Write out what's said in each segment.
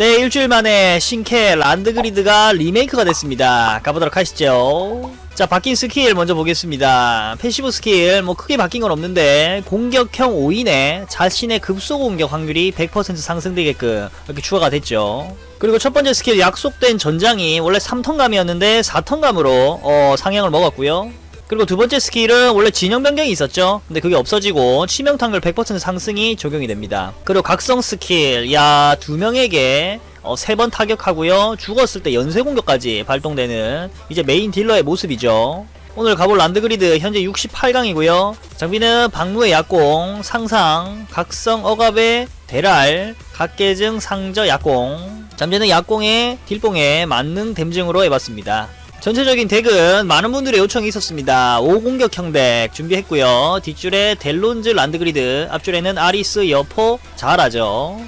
네, 일주일 만에 신캐 란드그리드가 리메이크가 됐습니다. 가보도록 하시죠. 자, 바뀐 스킬 먼저 보겠습니다. 패시브 스킬, 뭐 크게 바뀐 건 없는데, 공격형 5인에 자신의 급소 공격 확률이 100% 상승되게끔 이렇게 추가가 됐죠. 그리고 첫 번째 스킬 약속된 전장이 원래 3턴감이었는데 4턴감으로 어, 상향을 먹었고요. 그리고 두 번째 스킬은 원래 진영 변경이 있었죠. 근데 그게 없어지고 치명타율 100% 상승이 적용이 됩니다. 그리고 각성 스킬, 야, 두 명에게 어, 세 번 타격하고요. 죽었을 때 연쇄 공격까지 발동되는 이제 메인 딜러의 모습이죠. 오늘 가볼 란드그리드 현재 68강이고요. 장비는 박무의 약공, 상상, 각성 억압의 대랄, 각계증 상저 약공. 잠재는 약공의 딜봉에 만능 댐증으로 해봤습니다. 전체적인 덱은 많은 분들의 요청이 있었습니다. 5공격형 덱 준비했고요. 뒷줄에 델론즈 란드그리드, 앞줄에는 아리스, 여포, 자라죠.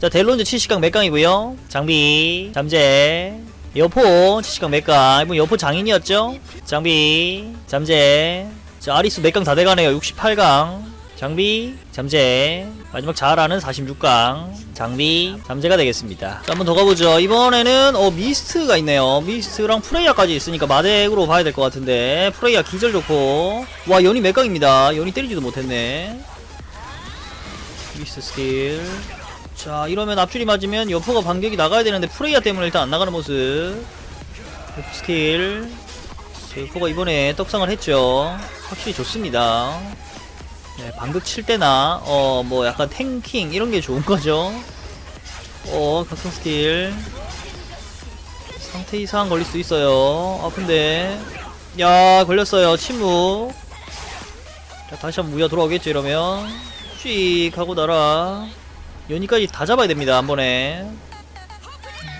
자, 델론즈 70강 맥강이고요. 장비, 잠재, 여포 70강 맥강. 이분 여포 장인이었죠? 장비, 잠재. 자, 아리스 맥강 다 돼가네요. 68강. 장비, 잠재, 마지막 자라는 46강, 장비, 잠재가 되겠습니다. 자, 한번 더 가보죠. 이번에는, 어, 미스트가 있네요. 미스트랑 프레이야까지 있으니까 마덱으로 봐야 될 것 같은데, 프레이야 기절 좋고, 와, 연이 맥강입니다. 연이 때리지도 못했네. 미스트 스킬. 자, 이러면 앞줄이 맞으면 여포가 반격이 나가야 되는데, 프레이야 때문에 일단 안 나가는 모습. 여포 스킬. 자, 여포가 이번에 떡상을 했죠. 확실히 좋습니다. 네, 방극 칠 때나 어 뭐 약간 탱킹 이런 게 좋은 거죠. 어 각성 스킬 상태 이상 걸릴 수 있어요. 아픈데 야 걸렸어요. 침묵. 자 다시 한번 무야 돌아오겠죠 이러면 씩 하고 날아 연이까지 다 잡아야 됩니다 한 번에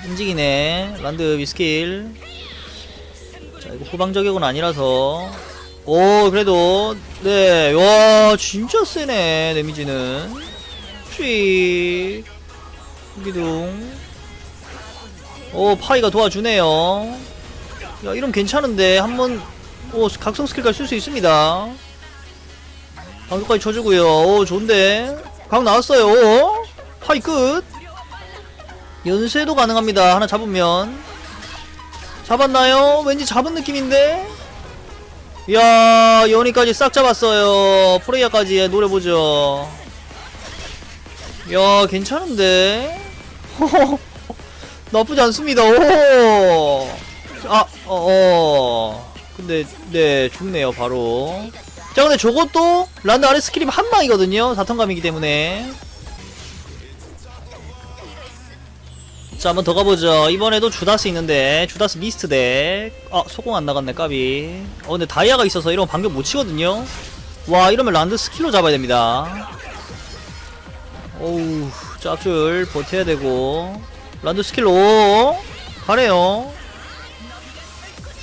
움직이네 란드 위스킬 자 이거 후방 저격은 아니라서 오 그래도 네와 진짜 세네 데미지는. 쥐 기둥. 오 파이가 도와주네요. 야 이러면 괜찮은데 한번 오 각성 스킬까지 쓸 수 있습니다. 방금까지 쳐주고요. 오 좋은데. 각 나왔어요. 오 파이 끝. 연쇄도 가능합니다. 하나 잡으면. 잡았나요? 왠지 잡은 느낌인데 이야 연이까지 싹 잡았어요 프레이야까지 노려보죠 야 괜찮은데 나쁘지 않습니다 오 아, 어, 어. 근데, 네, 죽네요, 바로. 자, 근데 저것도, 란드 아래 스킬이면 한 방이거든요? 4턴감이기 때문에. 자, 한번 더 가보죠. 이번에도 주다스 있는데, 주다스 미스트 덱. 아, 소공 안 나갔네, 까비. 어, 근데 다이아가 있어서 이런 반격 못 치거든요? 와, 이러면 란드 스킬로 잡아야 됩니다. 어우, 짭줄 버텨야 되고. 란드 스킬로. 가네요.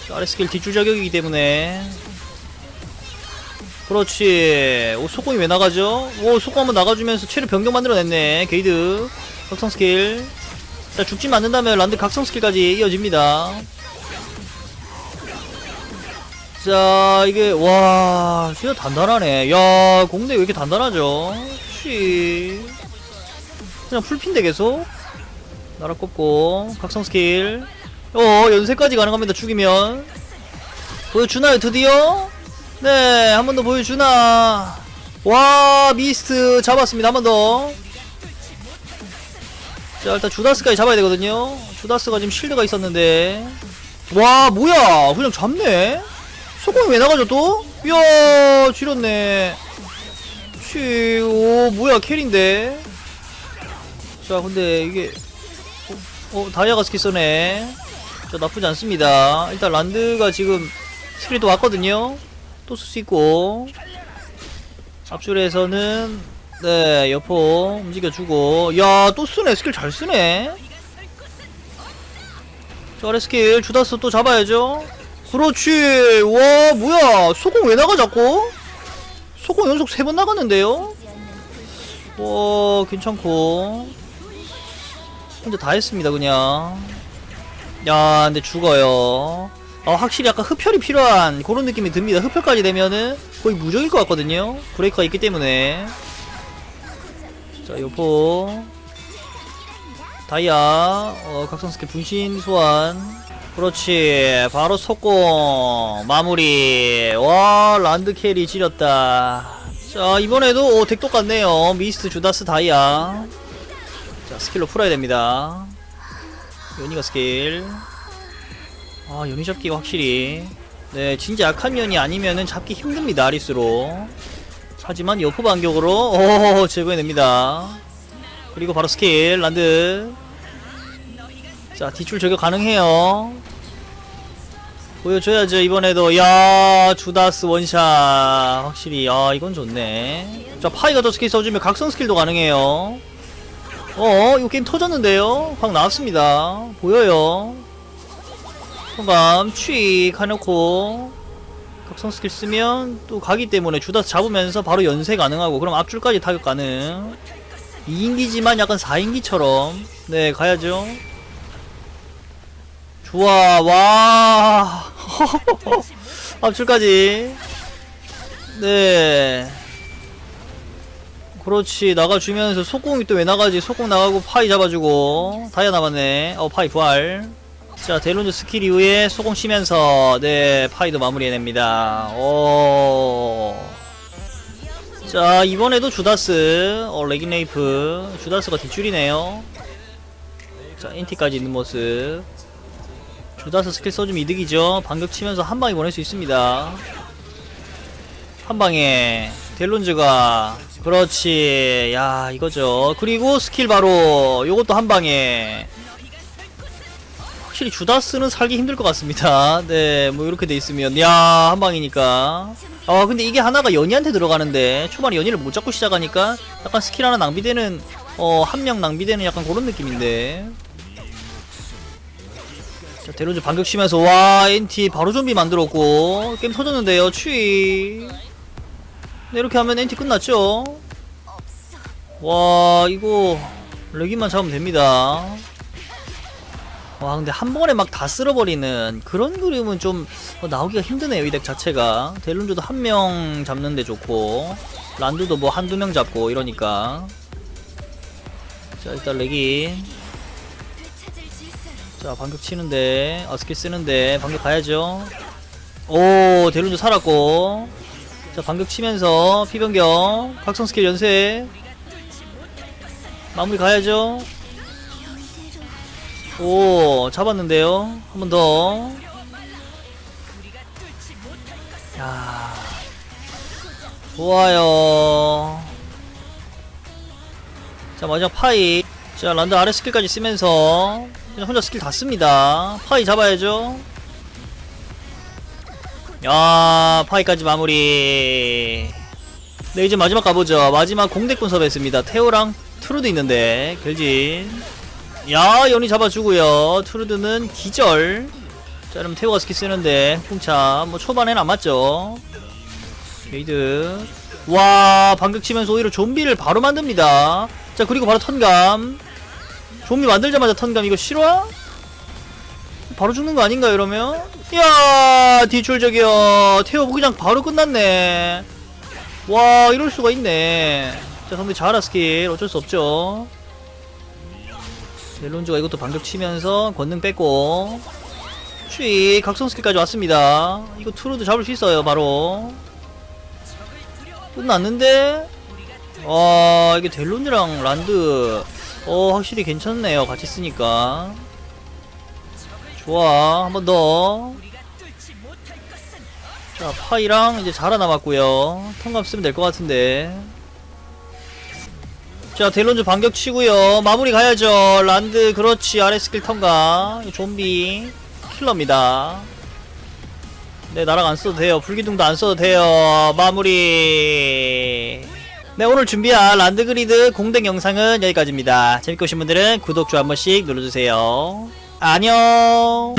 자, 아래 스킬 뒷줄 자격이기 때문에. 그렇지. 오, 소공이 왜 나가죠? 오, 소공 한번 나가주면서 체력 변경 만들어냈네. 게이드. 각성 스킬. 자 죽지 않는다면 란드 각성 스킬까지 이어집니다. 자 이게 와 진짜 단단하네. 야 공대 왜 이렇게 단단하죠? 쉬 그냥 풀핀데 계속? 날아 꼽고 각성 스킬. 어 연쇄까지 가능합니다 죽이면. 보여주나요 드디어? 네 한 번 더 보여주나? 와 미스트 잡았습니다 한 번더 자 일단 주다스까지 잡아야 되거든요. 주다스가 지금 실드가 있었는데. 와 뭐야? 그냥 잡네? 소공이 왜 나가죠 또? 이야 지렸네. 쉬오 뭐야 캐리인데? 자 근데 이게 어, 어 다이아가 스킬 써네. 자 나쁘지 않습니다. 일단 란드가 지금 또 왔거든요. 또 쓸 수 있고. 앞줄에서는 네, 여포 움직여주고. 야, 또 쓰네. 스킬 잘 쓰네. 저 아래 스킬 주다스 또 잡아야죠. 그렇지. 와, 뭐야. 소공 왜 나가 자꾸? 소공 연속 세 번 나갔는데요? 와, 괜찮고. 혼자 다 했습니다, 그냥. 야, 근데 죽어요. 어, 확실히 약간 흡혈이 필요한 그런 느낌이 듭니다. 흡혈까지 되면은 거의 무적일 것 같거든요. 브레이크가 있기 때문에. 자, 요포. 다이아 어, 각성 스킬 분신 소환. 그렇지 바로 속공. 마무리. 와 란드 캐리 지렸다. 자 이번에도 오, 덱 똑같네요. 미스트 주다스 다이아. 자 스킬로 풀어야 됩니다. 연이가 스킬. 아 연이 잡기가 확실히. 네 진짜 약한 연이 아니면은 잡기 힘듭니다 아리스로 하지만 여포 반격으로 오 제거해냅니다. 그리고 바로 스킬 란드. 자 뒷줄 저격 가능해요. 보여줘야죠 이번에도. 야 주다스 원샷. 확실히 야 이건 좋네. 자 파이가 더 스킬 써주면 각성 스킬도 가능해요. 어 이거 게임 터졌는데요? 확 나왔습니다. 보여요. 통감 취 해놓고 각성 스킬 쓰면 또 가기 때문에 주다스 잡으면서 바로 연쇄 가능하고 그럼 앞줄까지 타격 가능. 2인기지만 약간 4인기처럼. 네 가야죠. 좋아 와. 앞줄까지. 네. 그렇지 나가주면서 속공이 또 왜 나가지? 속공 나가고 파이 잡아주고. 다이아 남았네. 어 파이 부활 자 데론즈 스킬 이후에 속공 쉬면서 네 파이도 마무리해냅니다. 오. 자 이번에도 주다스 어 레깅레이프. 주다스가 뒷줄이네요. 자 인티까지 있는 모습. 주다스 스킬 써주면 이득이죠. 반격 치면서 한 방에 보낼 수 있습니다. 한 방에. 델론즈가 그렇지. 야 이거죠. 그리고 스킬 바로 요것도 한 방에 확실히 주다스는 살기 힘들 것 같습니다. 네 뭐 이렇게 돼 있으면 야 한 방이니까. 아 근데 이게 하나가 연이한테 들어가는데 초반에 연이를 못 잡고 시작하니까 약간 스킬 하나 낭비되는 어 한 명 낭비되는 약간 그런 느낌인데. 자 대론즈 반격 치면서 와 NT 바로 좀비 만들었고 게임 터졌는데요 취 네, 이렇게 하면 NT 끝났죠? 와 이거 레기만 잡으면 됩니다 와 근데 한 번에 막 다 쓸어버리는 그런 그림은 좀 어, 나오기가 힘드네요 이 덱 자체가. 델룬즈도 한 명 잡는데 좋고 란두도 뭐 한두 명 잡고 이러니까. 자 일단 레기 자 반격 치는데 아 스킬 쓰는데 반격 가야죠. 오 델룬즈 살았고. 자 반격 치면서 피변경 각성 스킬 연쇄. 마무리 가야죠 오 잡았는데요 한 번 더. 야 좋아요. 자 마지막 파이. 자 란드 아래 스킬까지 쓰면서 그냥 혼자 스킬 다 씁니다. 파이 잡아야죠. 야 파이까지 마무리. 네 이제 마지막 가보죠. 마지막 공대꾼 섭외했습니다. 테오랑 트루도 있는데 결진. 야 연이 잡아주고요. 투르드는 기절. 자 그럼 태호가 스킬 쓰는데 풍차. 뭐 초반에는 안 맞죠? 게이드. 와 반격 치면서 오히려 좀비를 바로 만듭니다. 자 그리고 바로 턴감. 좀비 만들자마자 턴감. 이거 실화? 바로 죽는 거 아닌가 이러면? 야 뒤출 저기요. 태호 그냥 바로 끝났네. 와 이럴 수가 있네. 자 상대 자라 스킬. 어쩔 수 없죠 델론즈가 이것도 반격 치면서 권능 뺐고 취 각성 스킬까지 왔습니다. 이거 투루도 잡을 수 있어요 바로. 끝났는데? 와 이게 델론즈랑 란드. 어 확실히 괜찮네요 같이 쓰니까. 좋아 한 번 더. 자 파이랑 이제 자라 남았고요. 턴감 쓰면 될 것 같은데 자 델론즈 반격 치고요. 마무리 가야죠. 란드 그렇지. 아래 스킬 턴가. 좀비. 킬러입니다. 네 나락 안 써도 돼요. 불기둥도 안 써도 돼요. 마무리. 네 오늘 준비한 란드 그리드 공댕 영상은 여기까지입니다. 재밌게 보신 분들은 구독 좋아요 한 번씩 눌러주세요. 안녕